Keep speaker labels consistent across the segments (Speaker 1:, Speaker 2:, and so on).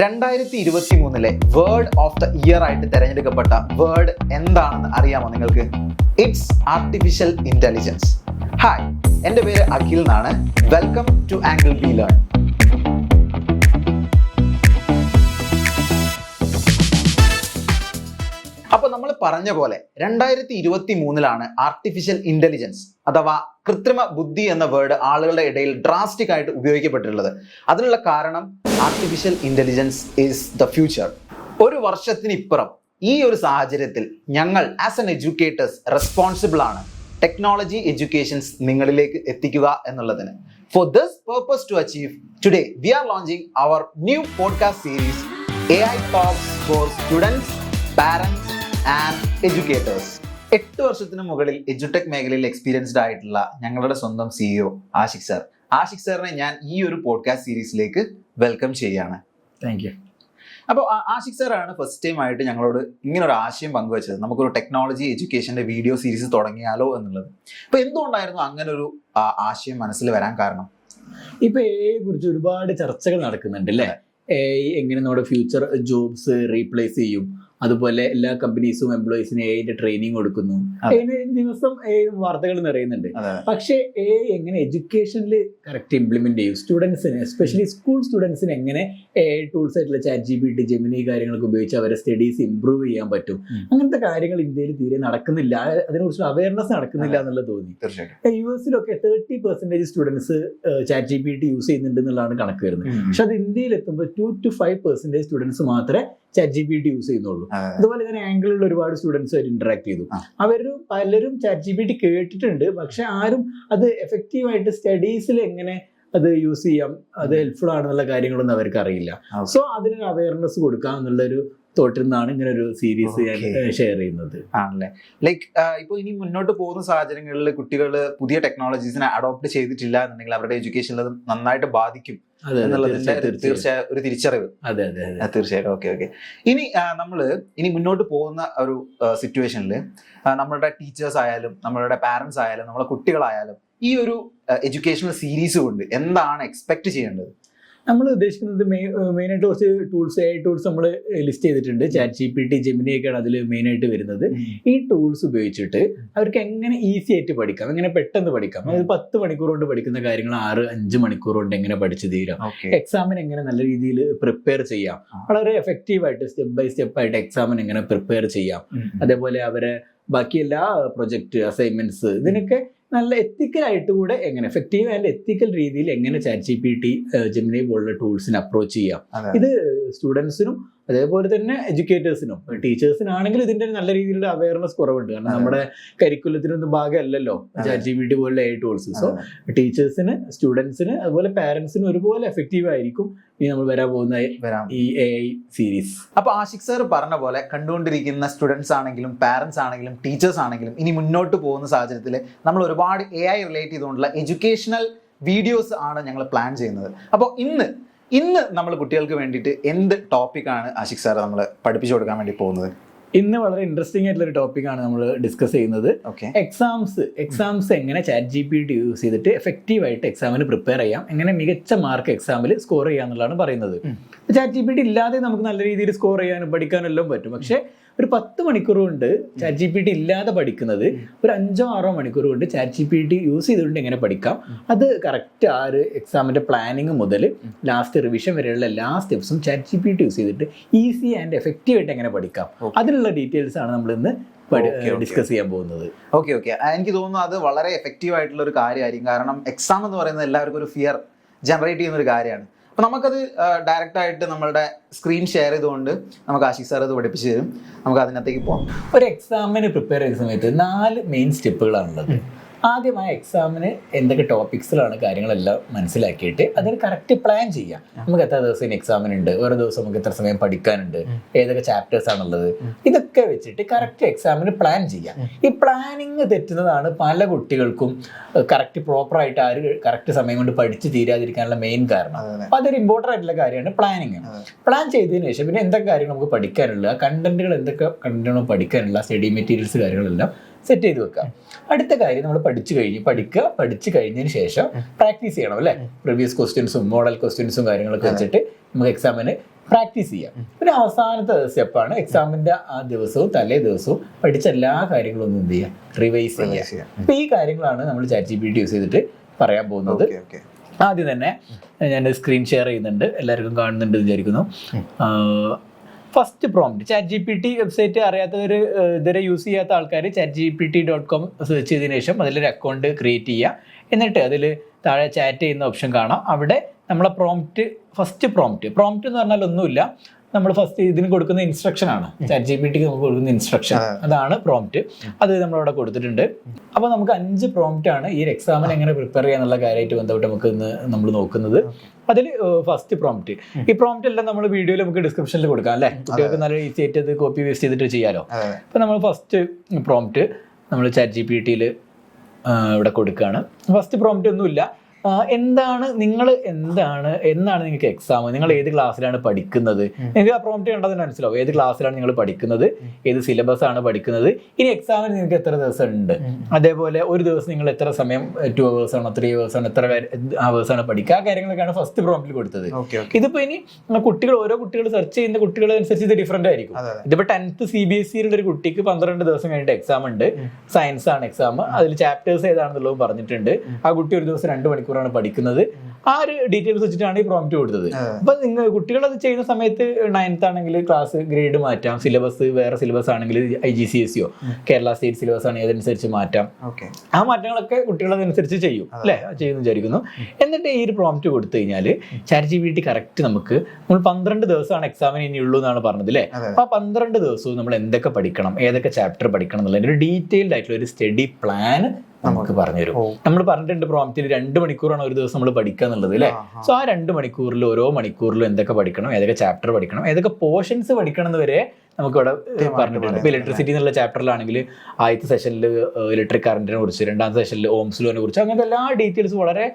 Speaker 1: രണ്ടായിരത്തി ഇരുപത്തി മൂന്നിലെ വേർഡ് ഓഫ് ദ ഇയർ ആയിട്ട് തിരഞ്ഞെടുക്കപ്പെട്ട വേർഡ് എന്താണെന്ന് അറിയാമോ നിങ്ങൾക്ക്? ഇറ്റ്സ് ആർട്ടിഫിഷ്യൽ ഇന്റലിജൻസ് ഹായ് എന്റെ പേര് അഖിൽ എന്നാണ്. Welcome to angle be learn അപ്പൊ നമ്മൾ പറഞ്ഞ പോലെ രണ്ടായിരത്തി ഇരുപത്തി മൂന്നിലാണ് ആർട്ടിഫിഷ്യൽ ഇന്റലിജൻസ് അഥവാ കൃത്രിമ ബുദ്ധി എന്ന വേർഡ് ആളുകളുടെ ഇടയിൽ ഡ്രാസ്റ്റിക് ആയിട്ട് ഉപയോഗിക്കപ്പെട്ടിട്ടുള്ളത്. അതിനുള്ള കാരണം artificial intelligence is the future ഒരു വർഷത്തിനിപ്പുറം ഈ ഒരു സാഹചര്യത്തിൽ ഞങ്ങൾ ആസ് എൻ എഡ്യൂക്കേറ്റേഴ്സ് റെസ്പോൺസിബിൾ ആണ് ടെക്നോളജി എഡ്യൂക്കേഷൻസ് നിങ്ങളിലേക്ക് എത്തിക്കുക എന്നുള്ളതിന്. For this purpose to achieve today we are launching our new podcast series A I talks for students parents and educators. എട്ട് വർഷത്തിന് മുകളിൽ എഡ്യൂടെക് മേഖലയിൽ എക്സ്പീരിയൻസ്ഡ് ആയിട്ടുള്ള ഞങ്ങളുടെ സ്വന്തം സിഇഒ ആഷിഖ് സാർ. ആഷിഖ് സാറിനെ ഞാൻ ഈ ഒരു പോഡ്കാസ്റ്റ് സീരീസിലേക്ക് വെൽക്കം ചെയ്യാണ്
Speaker 2: താങ്ക് യു
Speaker 1: അപ്പോൾ ആഷിഖ് സാറാണ് ഫസ്റ്റ് ടൈം ആയിട്ട് ഞങ്ങളോട് ഇങ്ങനെ ഒരു ആശയം പങ്കുവച്ചത്. നമുക്കൊരു ടെക്നോളജി എഡ്യൂക്കേഷന്റെ വീഡിയോ സീരീസ് തുടങ്ങിയാലോ എന്നുള്ളത്. അപ്പോൾ എന്തുകൊണ്ടായിരുന്നു അങ്ങനെ ഒരു ആശയം മനസ്സിൽ വരാൻ കാരണം?
Speaker 2: ഇപ്പൊ എ കുറിച്ച് ഒരുപാട് ചർച്ചകൾ നടക്കുന്നുണ്ട് അല്ലേ? എ എങ്ങനെ നമ്മുടെ ഫ്യൂച്ചർ ജോബ്സ് റീപ്ലേസ് ചെയ്യും? അതുപോലെ എല്ലാ കമ്പനീസും എംപ്ലോയീസിന് എഐന്റെ ട്രെയിനിങ് കൊടുക്കുന്നു. ദിവസം വാർത്തകൾ നിറയുന്നുണ്ട്. പക്ഷേ എ എങ്ങനെ എഡ്യൂക്കേഷനിൽ കറക്റ്റ് ഇംപ്ലിമെന്റ് ചെയ്യും? സ്റ്റുഡൻസിന് എസ്പെഷ്യലി സ്കൂൾ സ്റ്റുഡൻസിന് എങ്ങനെ എ ടൂൾസ് ആയിട്ടുള്ള chat G P T Gemini കാര്യങ്ങളൊക്കെ ഉപയോഗിച്ച് അവരെ സ്റ്റഡീസ് ഇംപ്രൂവ് ചെയ്യാൻ പറ്റും? അങ്ങനത്തെ കാര്യങ്ങൾ ഇന്ത്യയിൽ തീരെ നടക്കുന്നില്ല. അതിനെക്കുറിച്ച് അവയർനെസ് നടക്കുന്നില്ല
Speaker 1: എന്നുള്ള
Speaker 2: എന്നുള്ളത് തോന്നി U എസിലൊക്കെ thirty percentage students chat G P T use ചെയ്യുന്നുണ്ട് എന്നുള്ളതാണ് കണക്ക് വരുന്നത്. പക്ഷെ അത് ഇന്ത്യയിൽ എത്തുമ്പോൾ two to five percentage students മാത്രമേ chat G P T use ചെയ്യുന്നുള്ളൂ അതുപോലെ തന്നെ ആംഗിളിലുള്ള ഒരുപാട് സ്റ്റുഡൻസ് അവർ ഇന്ററാക്ട് ചെയ്തു. അവർ പലരും ചാറ്റ് ജി പി ടി കേട്ടിട്ടുണ്ട്. പക്ഷെ ആരും അത് എഫക്റ്റീവായിട്ട് സ്റ്റഡീസിൽ എങ്ങനെ അത് യൂസ് ചെയ്യാം അത് ഹെൽപ്ഫുൾ ആണെന്നുള്ള കാര്യങ്ങളൊന്നും അവർക്ക് അറിയില്ല സോ അതിനൊരു അവയർനെസ് കൊടുക്കാം എന്നുള്ള ഒരു തോട്ടിൽ നിന്നാണ് ഇങ്ങനെ ഒരു സീരീസ് ഞാൻ ഷെയർ ചെയ്യുന്നത്.
Speaker 1: ആണല്ലേ? ലൈക്ക് ഇപ്പൊ ഇനി മുന്നോട്ട് പോകുന്ന സാഹചര്യങ്ങളിൽ കുട്ടികൾ പുതിയ ടെക്നോളജീസിനെ അഡോപ്റ്റ് ചെയ്തിട്ടില്ല എന്നുണ്ടെങ്കിൽ അവരുടെ എഡ്യൂക്കേഷനിൽ അത് നന്നായിട്ട് ബാധിക്കും എന്നുള്ളതിന്റെ
Speaker 2: തീർച്ചയായും,
Speaker 1: ഒരു തിരിച്ചറിവ്.
Speaker 2: അതെ അതെ
Speaker 1: തീർച്ചയായിട്ടും. ഓക്കെ ഓക്കെ ഇനി നമ്മൾ നമ്മൾ ഇനി മുന്നോട്ട് പോകുന്ന ഒരു സിറ്റുവേഷനിൽ നമ്മളുടെ ടീച്ചേഴ്സ് ആയാലും നമ്മളുടെ പാരന്റ്സ് ആയാലും നമ്മളെ കുട്ടികളായാലും ഈ ഒരു എഡ്യൂക്കേഷണൽ സീരീസ് കൊണ്ട് എന്താണ് എക്സ്പെക്ട് ചെയ്യേണ്ടത്?
Speaker 2: നമ്മൾ ഉദ്ദേശിക്കുന്നത് മെയിൻ ആയിട്ട് കുറച്ച് ടൂൾസ് എ ടൂൾസ് നമ്മൾ ലിസ്റ്റ് ചെയ്തിട്ടുണ്ട്. Chat G P T Gemini ഒക്കെയാണ് അതിൽ മെയിൻ ആയിട്ട് വരുന്നത്. ഈ ടൂൾസ് ഉപയോഗിച്ചിട്ട് അവർക്ക് എങ്ങനെ ഈസി ആയിട്ട് പഠിക്കാം? എങ്ങനെ പെട്ടെന്ന് പഠിക്കാം? അതായത് പത്ത് മണിക്കൂർ കൊണ്ട് പഠിക്കുന്ന കാര്യങ്ങൾ ആറ് അഞ്ച് മണിക്കൂർ കൊണ്ട് എങ്ങനെ പഠിച്ചു തീരാം? എക്സാമിന് എങ്ങനെ നല്ല രീതിയിൽ പ്രിപ്പയർ ചെയ്യാം? വളരെ എഫക്റ്റീവായിട്ട് സ്റ്റെപ്പ് ബൈ സ്റ്റെപ്പ് ആയിട്ട് എക്സാമിന് എങ്ങനെ പ്രിപ്പയർ ചെയ്യാം? അതേപോലെ അവരെ ബാക്കി എല്ലാ പ്രൊജക്ട് അസൈൻമെന്റ്സ് ഇതിനൊക്കെ നല്ല എത്തിക്കലായിട്ട് കൂടെ എങ്ങനെ എഫക്റ്റീവ് ആൻഡ് എത്തിക്കൽ രീതിയിൽ എങ്ങനെ chat G P T Gemini പോലുള്ള ടൂൾസിനെ അപ്രോച്ച് ചെയ്യാം. ഇത് സ്റ്റുഡൻസിനും അതേപോലെ തന്നെ എഡ്യൂക്കേറ്റേഴ്സിനും ടീച്ചേഴ്സിനാണെങ്കിലും ഇതിന്റെ നല്ല രീതിയിലുള്ള അവയർനെസ് കുറവുണ്ട്. കാരണം. നമ്മുടെ കരിക്കുലത്തിനൊന്നും ഭാഗമല്ലല്ലോ. ചാറ്റ് ജി ബി ടി പോലുള്ള എ ടൂൾസ് സോ ടീച്ചേഴ്സിന് സ്റ്റുഡൻസിന് അതുപോലെ പാരന്റ്സിന് ഒരുപോലെ എഫക്റ്റീവ് ആയിരിക്കും ഈ നമ്മൾ വരാൻ പോകുന്ന ഈ എ ഐ സീരീസ്
Speaker 1: അപ്പൊ ആഷിഖ് സാർ പറഞ്ഞ പോലെ കണ്ടുകൊണ്ടിരിക്കുന്ന സ്റ്റുഡൻസ് ആണെങ്കിലും പാരന്റ്സ് ആണെങ്കിലും ടീച്ചേഴ്സ് ആണെങ്കിലും ഇനി മുന്നോട്ട് പോകുന്ന സാഹചര്യത്തിൽ നമ്മൾ ഒരുപാട് എ ഐ റിലേറ്റ് ചെയ്തുകൊണ്ടുള്ള എഡ്യൂക്കേഷണൽ വീഡിയോസ് ആണ് ഞങ്ങൾ പ്ലാൻ ചെയ്യുന്നത്. അപ്പോൾ ഇന്ന് ഇന്ന് നമ്മൾ കുട്ടികൾക്ക് വേണ്ടിയിട്ട് എന്ത് ടോപ്പിക്കാണ് ആഷിഖ് സാർ നമ്മൾ പഠിപ്പിച്ചു കൊടുക്കാൻ വേണ്ടി പോകുന്നത്?
Speaker 2: ഇന്ന് വളരെ ഇൻട്രസ്റ്റിംഗ് ആയിട്ടുള്ള ഒരു ടോപ്പിക്കാണ് നമ്മൾ ഡിസ്കസ് ചെയ്യുന്നത്.
Speaker 1: ഓക്കെ
Speaker 2: എക്സാംസ് എക്സാംസ് എങ്ങനെ chat G P T use ചെയ്തിട്ട് എഫക്റ്റീവ് ആയിട്ട് എക്സാമിന് പ്രിപ്പയർ ചെയ്യാം എങ്ങനെ മികച്ച മാർക്ക് എക്സാമിൽ സ്കോർ ചെയ്യാന്നുള്ളതാണ് പറയുന്നത്. ചാറ്റ് ജി പി ടി ഇല്ലാതെ നമുക്ക് നല്ല രീതിയിൽ സ്കോർ ചെയ്യാനും പഠിക്കാനും എല്ലാം പറ്റും. പക്ഷേ ഒരു പത്ത് മണിക്കൂർ കൊണ്ട് ചാറ്റ് ജി പി ടി ഇല്ലാതെ പഠിക്കുന്നത് ഒരു അഞ്ചോ ആറോ മണിക്കൂർ കൊണ്ട് chat G P T use ചെയ്തുകൊണ്ട് എങ്ങനെ പഠിക്കാം? അത് കറക്റ്റ് ആ ഒരു എക്സാമിന്റെ പ്ലാനിങ് മുതൽ ലാസ്റ്റ് റിവിഷൻ വരെയുള്ള എല്ലാ സ്റ്റെപ്സും chat G P T use ചെയ്തിട്ട് ഈസി ആൻഡ് എഫക്റ്റീവ് ആയിട്ട് എങ്ങനെ പഠിക്കാം. അതിനുള്ള ഡീറ്റെയിൽസ് ആണ് നമ്മൾ ഇന്ന്. ഡിസ്കസ് ചെയ്യാൻ പോകുന്നത്.
Speaker 1: ഓക്കെ ഓക്കെ എനിക്ക് തോന്നുന്നു അത് വളരെ എഫക്റ്റീവ് ആയിട്ടുള്ള ഒരു കാര്യമായിരിക്കും. കാരണം എക്സാം എന്ന് പറയുന്നത് എല്ലാവർക്കും ഒരു ഫിയർ ജനറേറ്റ് ചെയ്യുന്ന ഒരു കാര്യമാണ്. അപ്പോൾ നമുക്കത് ഡയറക്റ്റ് ആയിട്ട് നമ്മളുടെ സ്ക്രീൻ ഷെയർ ചെയ്തുകൊണ്ട് നമുക്ക് ആഷിഖ് സാർ അത് പഠിപ്പിച്ചു തരും. നമുക്ക് അതിനകത്തേക്ക് പോകാം
Speaker 2: ഒരു എക്സാമിന് പ്രിപ്പയർ ചെയ്യുന്ന സമയത്ത് നാല് മെയിൻ സ്റ്റെപ്പുകളാണുള്ളത് ആദ്യമായി എക്സാമിന് എന്തൊക്കെ ടോപ്പിക്സിലാണ് കാര്യങ്ങളെല്ലാം മനസ്സിലാക്കിയിട്ട് അതിന് കറക്റ്റ് പ്ലാൻ ചെയ്യാം. നമുക്ക് എത്ര ദിവസം ഇനി എക്സാമിന് ഉണ്ട് ഓരോ ദിവസം നമുക്ക് എത്ര സമയം പഠിക്കാനുണ്ട്? ഏതൊക്കെ ചാപ്റ്റേഴ്സ് ആണുള്ളത്? ഇതൊക്കെ വെച്ചിട്ട് കറക്റ്റ് എക്സാമിന് പ്ലാൻ ചെയ്യാം. ഈ പ്ലാനിങ് തെറ്റുന്നതാണ് പല കുട്ടികൾക്കും കറക്റ്റ് പ്രോപ്പറായിട്ട് ആര് കറക്റ്റ് സമയം കൊണ്ട് പഠിച്ച് തീരാതിരിക്കാനുള്ള മെയിൻ കാരണം. അപ്പൊ അതൊരു ഇമ്പോർട്ടന്റ് ആയിട്ടുള്ള കാര്യമാണ് പ്ലാനിങ് പ്ലാൻ ചെയ്തതിന് ശേഷം പിന്നെ എന്തൊക്കെ കാര്യങ്ങൾ നമുക്ക് പഠിക്കാനുള്ള കണ്ടന്റുകൾ എന്തൊക്കെ കണ്ടന്റുകൾ പഠിക്കാനുള്ള സ്റ്റഡി മെറ്റീരിയൽസ് കാര്യങ്ങളെല്ലാം സെറ്റ് ചെയ്ത് വെക്കുക അടുത്ത കാര്യം നമ്മൾ പഠിച്ചു കഴിഞ്ഞ് പഠിക്കുക പഠിച്ചു കഴിഞ്ഞതിന് ശേഷം പ്രാക്ടീസ് ചെയ്യണം അല്ലേ? പ്രീവിയസ് ക്വസ്റ്റ്യൻസും മോഡൽ ക്വസ്റ്റ്യൻസും കാര്യങ്ങളൊക്കെ വെച്ചിട്ട് നമുക്ക് എക്സാമിന് പ്രാക്ടീസ് ചെയ്യാം. പിന്നെ അവസാനത്തെ സ്റ്റെപ്പാണ് എക്സാമിന്റെ ആ ദിവസവും തലേ ദിവസവും പഠിച്ച എല്ലാ കാര്യങ്ങളും ഒന്ന് എന്ത് ചെയ്യുക റിവൈസ് ചെയ്യുക അപ്പൊ ഈ കാര്യങ്ങളാണ് നമ്മൾ chat G P T use ചെയ്തിട്ട് പറയാൻ പോകുന്നത്. ആദ്യം തന്നെ ഞാൻ സ്ക്രീൻ ഷെയർ ചെയ്യുന്നുണ്ട്. എല്ലാവർക്കും കാണുന്നുണ്ട് വിചാരിക്കുന്നു. First prompt chat G P T website അറിയാത്തവർ ഇതുവരെ യൂസ് ചെയ്യാത്ത ആൾക്കാർ chat G P T dot com search ചെയ്തതിനു ശേഷം അതിലൊരു അക്കൗണ്ട് ക്രിയേറ്റ് ചെയ്യുക. എന്നിട്ട് അതിൽ താഴെ ചാറ്റ് ചെയ്യുന്ന ഓപ്ഷൻ കാണാം. അവിടെ നമ്മളെ പ്രോംപ്റ്റ് ഫസ്റ്റ് പ്രോംപ്റ്റ് പ്രോംപ്റ്റ് എന്ന് പറഞ്ഞാൽ ഒന്നുമില്ല. നമ്മൾ ഫസ്റ്റ് ഇതിന് കൊടുക്കുന്ന ഇൻസ്ട്രക്ഷൻ ആണ്. ചാറ്റ് ജി പി ടിക്ക് നമുക്ക് കൊടുക്കുന്ന ഇൻസ്ട്രക്ഷൻ അതാണ് പ്രോംപ്റ്റ് അത് നമ്മളവിടെ കൊടുത്തിട്ടുണ്ട്. അപ്പോൾ നമുക്ക് അഞ്ച് പ്രോംപ്റ്റ് ആണ് ഈ എക്സാമിന് എങ്ങനെ പ്രിപ്പയർ ചെയ്യാന്നുള്ള കാര്യമായിട്ട് ബന്ധപ്പെട്ട് നമുക്ക് ഇന്ന് നമ്മൾ നോക്കുന്നത്. അതിൽ ഫസ്റ്റ് പ്രോംപ്റ്റ് ഈ പ്രോംപ്റ്റ് എല്ലാം നമ്മൾ വീഡിയോയിൽ നമുക്ക് ഡിസ്ക്രിപ്ഷനിൽ കൊടുക്കാം അല്ലേ? കുട്ടികൾക്ക് നല്ല ഈസി ആയിട്ട് അത് കോപ്പി വേസ്റ്റ് ചെയ്തിട്ട് ചെയ്യാലോ.
Speaker 1: അപ്പൊ
Speaker 2: അപ്പോൾ നമ്മൾ ഫസ്റ്റ് പ്രോംപ്റ്റ് നമ്മൾ ചാറ്റ് ജി പി ടിയിൽ ഇവിടെ കൊടുക്കുകയാണ് ഫസ്റ്റ് പ്രോംപ്റ്റ് ഒന്നുമില്ല. എന്താണ് നിങ്ങൾ എന്താണ് എന്നാണ് നിങ്ങൾക്ക് എക്സാം നിങ്ങൾ ഏത് ക്ലാസ്സിലാണ് പഠിക്കുന്നത്? നിങ്ങൾക്ക് ആ പ്രോംപ്റ്റ് കണ്ടാൽ തന്നെ മനസ്സിലാവും. ഏത് ക്ലാസ്സിലാണ് നിങ്ങൾ പഠിക്കുന്നത്? ഏത് സിലബസ് ആണ് പഠിക്കുന്നത്? ഇനി എക്സാമിന് നിങ്ങൾക്ക് എത്ര ദിവസം ഉണ്ട് അതേപോലെ ഒരു ദിവസം നിങ്ങൾ എത്ര സമയം ടു അവേഴ്സ് ആണോ ത്രീ അവേഴ്സ് ആണോ എത്ര അവേഴ്സ് ആണ് പഠിക്കുക? ആ കാര്യങ്ങളൊക്കെയാണ് ഫസ്റ്റ് പ്രോംപ്റ്റിൽ കൊടുത്തത്. ഇതിപ്പോ ഇനി കുട്ടികൾ ഓരോ കുട്ടികൾ സെർച്ച് ചെയ്യുന്ന കുട്ടികൾ അനുസരിച്ച് ഇത് ഡിഫറെന്റ് ആയിരിക്കും. ഇതിപ്പോ ടെൻത്ത് സി ബി എസ് സിയിലുള്ള ഒരു കുട്ടിക്ക് പന്ത്രണ്ട് ദിവസം കഴിഞ്ഞിട്ട് എക്സാം ഉണ്ട്. സയൻസ് ആണ് എക്സാം അതിൽ ചാപ്റ്റേഴ്സ് ഏതാണെന്നുള്ളതും പറഞ്ഞിട്ടുണ്ട്. ആ കുട്ടി ഒരു ദിവസം രണ്ട് മണിക്കൂറാണ് പഠിക്കുന്നത്. ആ ഒരു ഡീറ്റെയിൽസ് വെച്ചിട്ടാണ് ഈ പ്രോംപ്റ്റ് കൊടുത്തത്. അപ്പൊ നിങ്ങൾ കുട്ടികൾ അത് ചെയ്യുന്ന സമയത്ത് നയൻത്ത് ആണെങ്കിൽ ക്ലാസ് ഗ്രേഡ് മാറ്റാം. സിലബസ് വേറെ സിലബസ് ആണെങ്കിൽ ഐ ജി സി എസ് സിയോ കേരള സ്റ്റേറ്റ് സിലബസ് ആണെങ്കിൽ അതനുസരിച്ച് മാറ്റാം. ആ മാറ്റങ്ങളൊക്കെ കുട്ടികൾ അതനുസരിച്ച് ചെയ്യും അല്ലേ? ചെയ്യുന്നു വിചാരിക്കുന്നു. എന്നിട്ട് ഈ ഒരു പ്രോംപ്റ്റ് കൊടുത്തു കഴിഞ്ഞാൽ chat G P T correct നമുക്ക് നമ്മൾ പന്ത്രണ്ട് ദിവസമാണ് എക്സാമിന് ഇനി ഉള്ളൂ എന്നാണ് പറഞ്ഞത് അല്ലേ. അപ്പൊ ആ പന്ത്രണ്ട് ദിവസവും നമ്മൾ എന്തൊക്കെ പഠിക്കണം ഏതൊക്കെ ചാപ്റ്റർ പഠിക്കണം എന്നുള്ളതിന്റെ ഒരു ഡീറ്റെയിൽഡ് ആയിട്ടുള്ള ഒരു സ്റ്റഡി പ്ലാൻ നമുക്ക് പറഞ്ഞു തരും നമ്മൾ പറഞ്ഞിട്ടുണ്ട് പ്രോംപ്റ്റിൽ രണ്ട് മണിക്കൂറാണ് ഒരു ദിവസം നമ്മൾ പഠിക്കുക എന്നുള്ളത് അല്ലേ? സോ ആ. രണ്ട് മണിക്കൂറിൽ ഓരോ മണിക്കൂറിലും എന്തൊക്കെ പഠിക്കണം ഏതൊക്കെ ചാപ്റ്റർ പഠിക്കണം ഏതൊക്കെ പോർഷൻസ് പഠിക്കണം എന്ന് വരെ നമുക്ക് ഇവിടെ പറഞ്ഞിട്ടുണ്ട്. ഇപ്പൊ ഇലക്ട്രിസിറ്റി എന്നുള്ള ചാപ്റ്ററിലാണെങ്കിൽ ആദ്യത്തെ സെഷനിൽ ഇലക്ട്രിക് കറണ്ടിനെ കുറിച്ച് രണ്ടാമത്തെ സെഷനിൽ ഓംസ്ലോനെ കുറിച്ച് അങ്ങനത്തെ എല്ലാ ഡീറ്റെയിൽസും വളരെ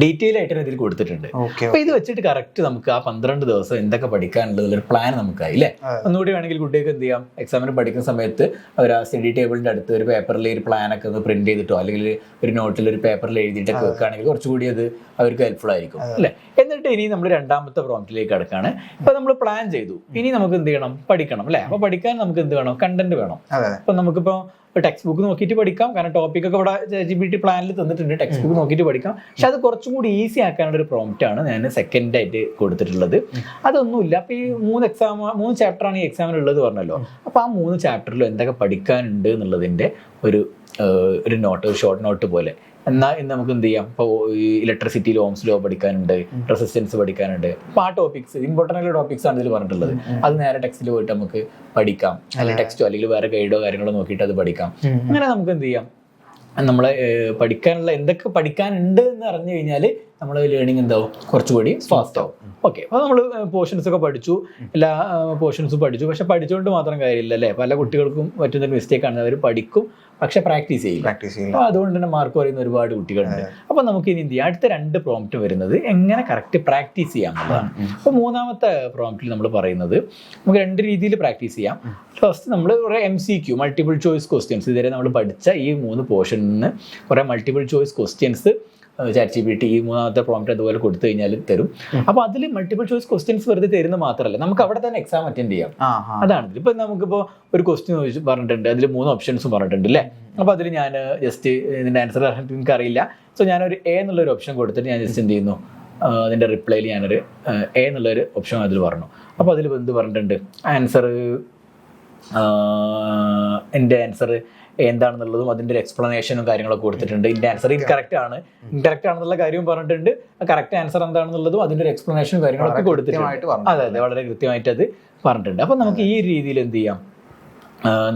Speaker 2: ഡീറ്റെയിൽ ആയിട്ട് ഇതിൽ കൊടുത്തിട്ടുണ്ട്. അപ്പൊ ഇത് വെച്ചിട്ട് കറക്റ്റ് നമുക്ക് ആ പന്ത്രണ്ട് ദിവസം എന്തൊക്കെ പഠിക്കാനുള്ളത് ഒരു പ്ലാൻ നമുക്കായി അല്ലേ. ഒന്നുകൂടി വേണമെങ്കിൽ കുട്ടികൾക്ക് എന്ത് ചെയ്യാം? എക്സാമിന് പഠിക്കുന്ന സമയത്ത് അവർ ആ സ്റ്റഡി ടേബിളിന്റെ അടുത്ത് ഒരു പേപ്പറിൽ ഒരു പ്ലാൻ ഒക്കെ ഒന്ന് പ്രിന്റ് ചെയ്തിട്ടോ അല്ലെങ്കിൽ ഒരു നോട്ടിൽ ഒരു പേപ്പറിൽ എഴുതിയിട്ടൊക്കെ വെക്കുകയാണെങ്കിൽ കുറച്ചുകൂടി അത് അവർക്ക് ഹെൽപ്ഫുൾ ആയിരിക്കും അല്ലേ? എന്നിട്ട് ഇനി നമ്മൾ രണ്ടാമത്തെ പ്രോംപ്റ്റിലേക്ക് കിടക്കാണ്. ഇപ്പൊ നമ്മൾ പ്ലാൻ ചെയ്തു. ഇനി നമുക്ക് എന്ത് ചെയ്യണം? പഠിക്കണം അല്ലേ? അപ്പൊ പഠിക്കാൻ നമുക്ക് എന്ത് വേണം? കണ്ടന്റ് വേണം. അപ്പൊ നമുക്കിപ്പോ ടെക്സ്റ്റ് ബുക്ക് നോക്കിയിട്ട് പഠിക്കാം. കാരണം ടോപ്പിക് ഒക്കെ ഇവിടെ ജി ബി ടി പ്ലാനിൽ തന്നിട്ടുണ്ട്. ടെക്സ്റ്റ് ബുക്ക് നോക്കിയിട്ട് പഠിക്കാം. പക്ഷെ അത് കുറച്ചും കൂടി ഈസി ആക്കാനുള്ള ഒരു പ്രോംപ്റ്റ് ആണ് ഞാൻ സെക്കൻഡ് ആയിട്ട് കൊടുത്തിട്ടുള്ളത്. അതൊന്നുമില്ല. അപ്പൊ ഈ മൂന്ന് എക്സാം മൂന്ന് ചാപ്റ്റർ ആണ് ഈ എക്സാമിന് ഉള്ളത് പറഞ്ഞല്ലോ. അപ്പൊ ആ മൂന്ന് ചാപ്റ്ററിലും എന്തൊക്കെ പഠിക്കാനുണ്ട് എന്നുള്ളതിന്റെ ഒരു ഒരു നോട്ട് ഒരു ഷോർട്ട് നോട്ട് പോലെ. എന്നാൽ ഇന്ന് നമുക്ക് എന്ത് ചെയ്യാം? ഇപ്പോൾ ഈ ഇലക്ട്രിസിറ്റി ലോംസ് ലോ പഠിക്കാനുണ്ട് റെസിസ്റ്റൻസ് പഠിക്കാനുണ്ട്. അപ്പോൾ ആ ടോപ്പിക്സ് ഇമ്പോർട്ടന്റ് ആയിട്ടുള്ള ടോപ്പിക്സ് ആണ് ഇതിൽ പറഞ്ഞിട്ടുള്ളത്. അത് നേരെ ടെക്സ്റ്റിൽ പോയിട്ട് നമുക്ക് പഠിക്കാം. അല്ലെങ്കിൽ ടെക്സ്റ്റോ അല്ലെങ്കിൽ വേറെ ഗൈഡോ കാര്യങ്ങളോ നോക്കിയിട്ട് അത് പഠിക്കാം. അങ്ങനെ നമുക്ക് എന്ത് ചെയ്യാം? നമ്മളെ പഠിക്കാനുള്ള എന്തൊക്കെ പഠിക്കാനുണ്ട് എന്ന് അറിഞ്ഞു കഴിഞ്ഞാൽ നമ്മളെ ലേണിംഗ് എന്താവും? കുറച്ചുകൂടി ഫാസ്റ്റ് ആവും. ഓക്കെ അപ്പോൾ നമ്മൾ പോർഷൻസ് ഒക്കെ പഠിച്ചു. എല്ലാ പോർഷൻസും പഠിച്ചു. പക്ഷെ പഠിച്ചുകൊണ്ട് മാത്രം കാര്യമില്ല അല്ലേ പല കുട്ടികൾക്കും പറ്റുന്ന ഒരു മിസ്റ്റേക്ക് ആണ്. അവർ പഠിക്കും പക്ഷെ പ്രാക്ടീസ് ചെയ്യും
Speaker 1: പ്രാക്ടീസ് ചെയ്യില്ല.
Speaker 2: അപ്പോൾ അതുകൊണ്ട് തന്നെ മാർക്ക് പറയുന്ന ഒരുപാട് കുട്ടികളുണ്ട്. അപ്പോൾ നമുക്ക് ഇനി എന്ത് ചെയ്യാം? അടുത്ത രണ്ട് പ്രോംപ്റ്റ് വരുന്നത് എങ്ങനെ കറക്റ്റ് പ്രാക്ടീസ് ചെയ്യാം എന്നുള്ളതാണ്. അപ്പോൾ മൂന്നാമത്തെ പ്രോംപ്റ്റിൽ നമ്മൾ പറയുന്നത് നമുക്ക് രണ്ട് രീതിയിൽ പ്രാക്ടീസ് ചെയ്യാം. ഫസ്റ്റ് നമ്മൾ കുറേ M C Q multiple choice questions ഇതുവരെ നമ്മൾ പഠിച്ച ഈ മൂന്ന് പോർഷനിൽ നിന്ന് കുറേ multiple choice questions chat G P T ഈ മൂന്നാമത്തെ പ്രോംപ്റ്റ് അതുപോലെ കൊടുത്തു കഴിഞ്ഞാൽ തരും. അപ്പോൾ അതിൽ മൾട്ടിപ്പിൾ ചോയ്സ് ക്വസ്റ്റ്യൻസ് വെറുതെ തരുന്ന മാത്രമല്ല നമുക്ക് അവിടെ തന്നെ എക്സാം അറ്റൻഡ് ചെയ്യാം. അതാണ്. ഇപ്പൊ നമുക്കിപ്പോ ഒരു ക്വസ്റ്റ്യൻ ചോദിച്ചു പറഞ്ഞിട്ടുണ്ട്. അതിൽ മൂന്ന് ഓപ്ഷൻസും പറഞ്ഞിട്ടുണ്ട് അല്ലേ? അപ്പോൾ അതിൽ ഞാൻ ജസ്റ്റ് ഇതിന്റെ ആൻസർ എനിക്ക് അറിയില്ല സോ ഞാനൊരു എ എന്നുള്ള ഒരു ഓപ്ഷൻ കൊടുത്തിട്ട് ഞാൻ ജസ്റ്റ് എന്ത് ചെയ്യുന്നു? അതിന്റെ അതിന്റെ റിപ്ലൈയിൽ ഞാനൊരു എ എന്നുള്ളൊരു ഓപ്ഷൻ അതിൽ പറഞ്ഞു. അപ്പോൾ അതിൽ എന്ത് പറഞ്ഞിട്ടുണ്ട്? ആൻസർ എന്റെ ആൻസർ എന്താണെന്നുള്ളതും അതിന്റെ ഒരു എക്സ്പ്ലനേഷനും കാര്യങ്ങളൊക്കെ കൊടുത്തിട്ടുണ്ട്. ഇതിന്റെ ആൻസർ ഇത് കറക്റ്റ് ആണ്. ഇൻകറക്റ്റ് ആണെന്നുള്ള കാര്യവും പറഞ്ഞിട്ടുണ്ട്. കറക്റ്റ് ആൻസർ എന്താണെന്നുള്ളതും അതിന്റെ ഒരു എക്സ്പ്ലനേഷനും കാര്യങ്ങളൊക്കെ കൊടുത്തിട്ടുണ്ട്. അതെ അതെ വളരെ കൃത്യമായിട്ട് അത് പറഞ്ഞിട്ടുണ്ട്. അപ്പൊ നമുക്ക് ഈ രീതിയിൽ എന്ത് ചെയ്യാം?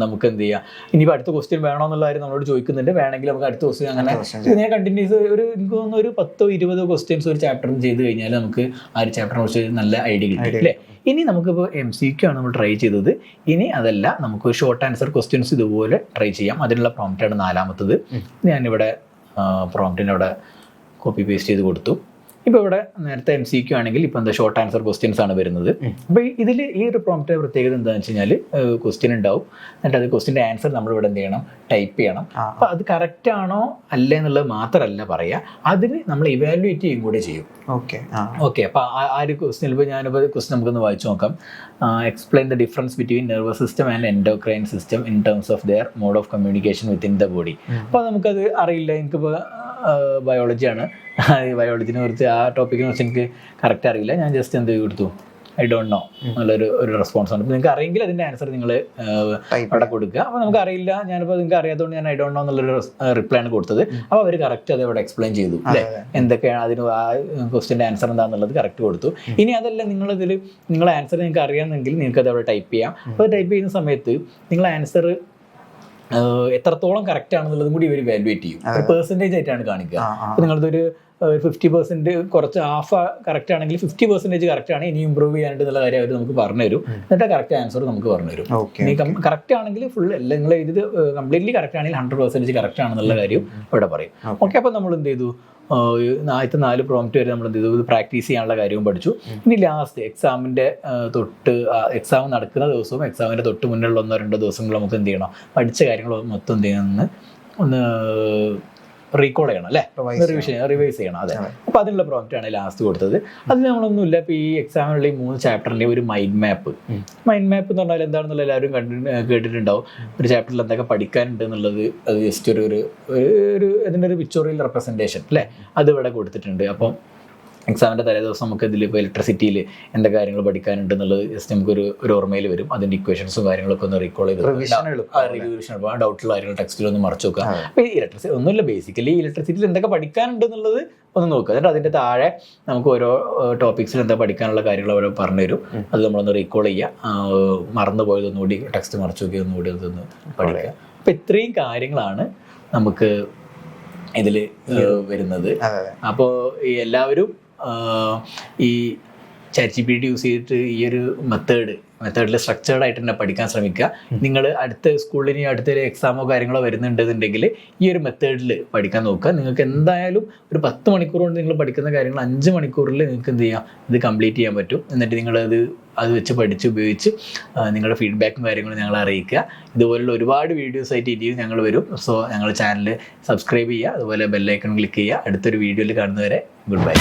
Speaker 2: നമുക്ക് എന്ത് ചെയ്യാം? ഇനിയിപ്പോൾ അടുത്ത ക്വസ്റ്റ്യൻ വേണോ എന്നുള്ള കാര്യം നമ്മളോട് ചോദിക്കുന്നുണ്ട്. വേണമെങ്കിൽ നമുക്ക് അടുത്ത ക്വസ്റ്റ്യൻ അങ്ങനെ ഞാൻ കണ്ടിന്യൂസ് ഒരു എനിക്ക് തോന്നുന്നു ഒരു പത്തോ ഇരുപതോ ക്വസ്റ്റ്യൻസ് ഒരു ചാപ്റ്ററും ചെയ്ത് കഴിഞ്ഞാൽ നമുക്ക് ആ ഒരു ചാപ്റ്ററിനെ കുറിച്ച് നല്ല ഐഡിയ കിട്ടും അല്ലേ? ഇനി നമുക്കിപ്പോൾ എം സി ക്യു ആണ് നമ്മൾ ട്രൈ ചെയ്തത്. ഇനി അതല്ല നമുക്ക് ഷോർട്ട് ആൻസർ ക്വസ്റ്റ്യൻസ് ഇതുപോലെ ട്രൈ ചെയ്യാം. അതിനുള്ള പ്രോംപ്റ്റാണ് നാലാമത്തത്. ഞാനിവിടെ പ്രോംപ്റ്റിനെ അവിടെ കോപ്പി പേസ്റ്റ് ചെയ്ത് കൊടുത്തു. ഇപ്പോൾ ഇവിടെ നേരത്തെ എം സി ക്യു ആണെങ്കിൽ ഇപ്പോൾ എന്താ ഷോർട്ട് ആൻസർ ക്വസ്റ്റ്യൻസ് ആണ് വരുന്നത്. അപ്പോൾ ഇതിൽ ഈ ഒരു പ്രോംപ്റ്റ് പ്രത്യേകത എന്താണെന്ന് വെച്ച് കഴിഞ്ഞാൽ ക്വസ്റ്റ്യൻ ഉണ്ടാവും. എന്നിട്ട് അത് ക്വസ്റ്റിന്റെ ആൻസർ നമ്മൾ ഇവിടെ എന്ത് ചെയ്യണം? ടൈപ്പ് ചെയ്യണം. അപ്പോൾ അത് കറക്റ്റ് ആണോ അല്ലേ എന്നുള്ളത് മാത്രമല്ല പറയുക അതിന് നമ്മൾ ഇവാലുവേറ്റ് ചെയ്യും കൂടെ ചെയ്യും.
Speaker 1: ഓക്കെ
Speaker 2: ഓക്കെ അപ്പോൾ ആ ഒരു ക്വസ്റ്റ്യൻ ഇപ്പോൾ ഞാനിപ്പോൾ ക്വസ്റ്റ്യൻ നമുക്കൊന്ന് വായിച്ചു നോക്കാം. Explain the difference between nervous system and endocrine system in terms of their mode of communication within the body അപ്പോൾ നമുക്കത് അറിയില്ല. എനിക്കിപ്പോൾ ബയോളജിയാണ് ബയോളജിനെ കുറിച്ച് ആ ടോപ്പിക്കിനെ കുറിച്ച് എനിക്ക് കറക്റ്റ് അറിയില്ല. ഞാൻ ജസ്റ്റ് എന്ത് കൊടുത്തു? ഐ ഡോണ്ട് നോ നല്ലൊരു ഒരു റെസ്പോൺസ് ഉണ്ട് നിങ്ങൾക്ക് അറിയെങ്കിൽ അതിന്റെ ആൻസർ നിങ്ങൾ അവിടെ കൊടുക്കുക. അപ്പോൾ നമുക്ക് അറിയില്ല. ഞാനിപ്പോൾ നിങ്ങൾക്ക് അറിയാത്തതുകൊണ്ട് ഞാൻ ഐ ഡോണ്ട് നോ എന്നുള്ളൊരു റിപ്ലൈ ആണ് കൊടുത്തത്. അപ്പോൾ അവർ കറക്റ്റ് അത് അവിടെ എക്സ്പ്ലെയിൻ ചെയ്തു. അല്ലേ? എന്തൊക്കെയാണ് അതിന് ആ ക്വസ്റ്റിന്റെ ആൻസർ എന്താണെന്നുള്ളത് കറക്റ്റ് കൊടുത്തു. ഇനി അതല്ല നിങ്ങളിതിൽ നിങ്ങളെ ആൻസർ നിങ്ങൾക്ക് അറിയാമെങ്കിൽ നിങ്ങൾക്ക് അത് അവിടെ ടൈപ്പ് ചെയ്യാം. അപ്പോൾ ടൈപ്പ് ചെയ്യുന്ന സമയത്ത് നിങ്ങൾ ആൻസർ എത്രത്തോളം കറക്റ്റ് ആണെന്നുള്ളതും കൂടി ഇവർ വാലുവേറ്റ് ചെയ്യും. ഒരു പെർസെന്റേജ് ആയിട്ടാണ് കാണിക്കുക.
Speaker 1: ആ,
Speaker 2: നിങ്ങളതൊരു ഫിഫ്റ്റി പെർസെന്റ് കുറച്ച് ഹാഫ് കറക്റ്റ് ആണെങ്കിൽ ഫിഫ്റ്റി പെർസെന്റേജ് കറക്റ്റ് ആണ്. ഇനി ഇമ്പ്രൂവ് ചെയ്യാനായിട്ട് എന്നുള്ള കാര്യം അവർ നമുക്ക് പറഞ്ഞു തരും എന്നിട്ട് കറക്റ്റ് ആൻസർ നമുക്ക് പറഞ്ഞു തരും ഇനി കറക്റ്റ് ആണെങ്കിൽ ഫുൾ എല്ലാം നിങ്ങൾ ഇത് കംപ്ലീറ്റ്ലി കറക്റ്റ് ആണെങ്കിൽ ഹൺഡ്രഡ് പെർസെന്റേജ് കറക്റ്റ് ആണെന്നുള്ള കാര്യം ഇവിടെ പറയും. ഓക്കെ. അപ്പോൾ നമ്മൾ എന്ത് ചെയ്തു? ആദ്യത്തെ നാല് പ്രോംപ്റ്റ് വരെ നമ്മൾ എന്ത് ചെയ്തു? പ്രാക്ടീസ് ചെയ്യാനുള്ള കാര്യവും പഠിച്ചു. ഇനി ലാസ്റ്റ് എക്സാമിന്റെ തൊട്ട് എക്സാം നടക്കുന്ന ദിവസവും എക്സാമിന്റെ തൊട്ട് മുന്നിലുള്ള ഒന്നോ രണ്ടോ ദിവസങ്ങൾ നമുക്ക് എന്ത് ചെയ്യണം? പഠിച്ച കാര്യങ്ങൾ മൊത്തം എന്ത് ചെയ്യണം? ഒന്ന് റീകോൾ ചെയ്യണം അല്ലേ? റിവിഷൻ റിവൈസ് ചെയ്യണം. അതെ.
Speaker 1: അപ്പൊ
Speaker 2: അപ്പോൾ അതിനുള്ള പ്രോംപ്റ്റ് ആണ് ലാസ്റ്റ് കൊടുത്തത്. അത് നമ്മളൊന്നുമില്ല ഇപ്പോൾ ഈ എക്സാമിനുള്ള ഈ മൂന്ന് ചാപ്റ്ററിലെ ഒരു മൈൻഡ് മാപ്പ് മൈൻഡ് മാപ്പ് എന്ന് പറഞ്ഞാൽ എന്താണെന്നുള്ള എല്ലാവരും കണ്ടി കേട്ടിട്ടുണ്ടാവും. ഒരു ചാപ്റ്ററിൽ എന്തൊക്കെ പഠിക്കാനുണ്ട് എന്നുള്ളത് അത് ജസ്റ്റ് ഒരു ഒരു ഇതിന്റെ ഒരു പിക്ചോറിയൽ റെപ്രസെന്റേഷൻ അല്ലേ? അത് ഇവിടെ കൊടുത്തിട്ടുണ്ട്. അപ്പം എക്സാമിന്റെ തലേദിവസം നമുക്ക് ഇതിൽ ഇപ്പോൾ ഇലക്ട്രിസിറ്റിയിൽ എന്തൊക്കെ കാര്യങ്ങൾ പഠിക്കാനുണ്ട് എന്നുള്ളത് ജസ്റ്റ് നമുക്കൊരു ഒരു ഓർമ്മയിൽ വരും. അതിന്റെ ഇക്വേഷൻസും കാര്യങ്ങളൊക്കെ ഒന്ന് റീകോൾ ചെയ്ത്
Speaker 1: റിവിഷൻ എളുപ്പം
Speaker 2: ഡൗട്ടുള്ള കാര്യങ്ങൾ ടെക്സ്റ്റിൽ ഒന്ന് മറച്ചു നോക്കുക. അപ്പോൾ ഈ ഇലക്ട്രിസിറ്റി ഒന്നുമില്ല. ബേസിക്കലി ഇലക്ട്രിസിറ്റിയിൽ എന്തൊക്കെ പഠിക്കാനുണ്ട് എന്നുള്ളത് ഒന്ന് നോക്കുക. എന്നിട്ട് അതിന്റെ താഴെ നമുക്ക് ഓരോ ടോപ്പിക്സിൽ എന്താ പഠിക്കാനുള്ള കാര്യങ്ങൾ അവർ പറഞ്ഞു തരും. അത് നമ്മളൊന്ന് റീകോൾ ചെയ്യുക. മറന്നു പോയത് ഒന്നുകൂടി ടെക്സ്റ്റ് മറച്ചു നോക്കി ഒന്നുകൂടി അതൊന്ന് പഠിക്കുക. അപ്പോൾ ഇത്രയും കാര്യങ്ങളാണ് നമുക്ക് ഇതിൽ വരുന്നത്. അപ്പോൾ എല്ലാവരും ഈ chat G P T use ചെയ്തിട്ട് ഈ ഒരു മെത്തേഡ് മെത്തേഡിൽ സ്ട്രക്ചേർഡ് ആയിട്ട് തന്നെ പഠിക്കാൻ ശ്രമിക്കുക. നിങ്ങൾ അടുത്ത സ്കൂളിൽ ഇനി അടുത്തൊരു എക്സാമോ കാര്യങ്ങളോ വരുന്നുണ്ടെന്നുണ്ടെങ്കിൽ ഈ ഒരു മെത്തേഡിൽ പഠിക്കാൻ നോക്കുക. നിങ്ങൾക്ക് എന്തായാലും ഒരു പത്ത് മണിക്കൂർ കൊണ്ട് നിങ്ങൾ പഠിക്കുന്ന കാര്യങ്ങൾ അഞ്ച് മണിക്കൂറിൽ നിങ്ങൾക്ക് എന്ത് ചെയ്യാം? ഇത് കംപ്ലീറ്റ് ചെയ്യാൻ പറ്റും. എന്നിട്ട് നിങ്ങളത് അത് വെച്ച് പഠിച്ച് ഉപയോഗിച്ച് നിങ്ങളുടെ ഫീഡ്ബാക്കും കാര്യങ്ങളും ഞങ്ങളെ അറിയിക്കുക. ഇതുപോലുള്ള ഒരുപാട് വീഡിയോസ് ആയിട്ട് ഇനിയും ഞങ്ങൾ വരും. സോ ഞങ്ങളുടെ ചാനൽ സബ്സ്ക്രൈബ് ചെയ്യുക. അതുപോലെ ബെല്ലൈക്കൺ ക്ലിക്ക് ചെയ്യുക. അടുത്തൊരു വീഡിയോയിൽ കാണുന്നവരെ ഗുഡ് ബൈ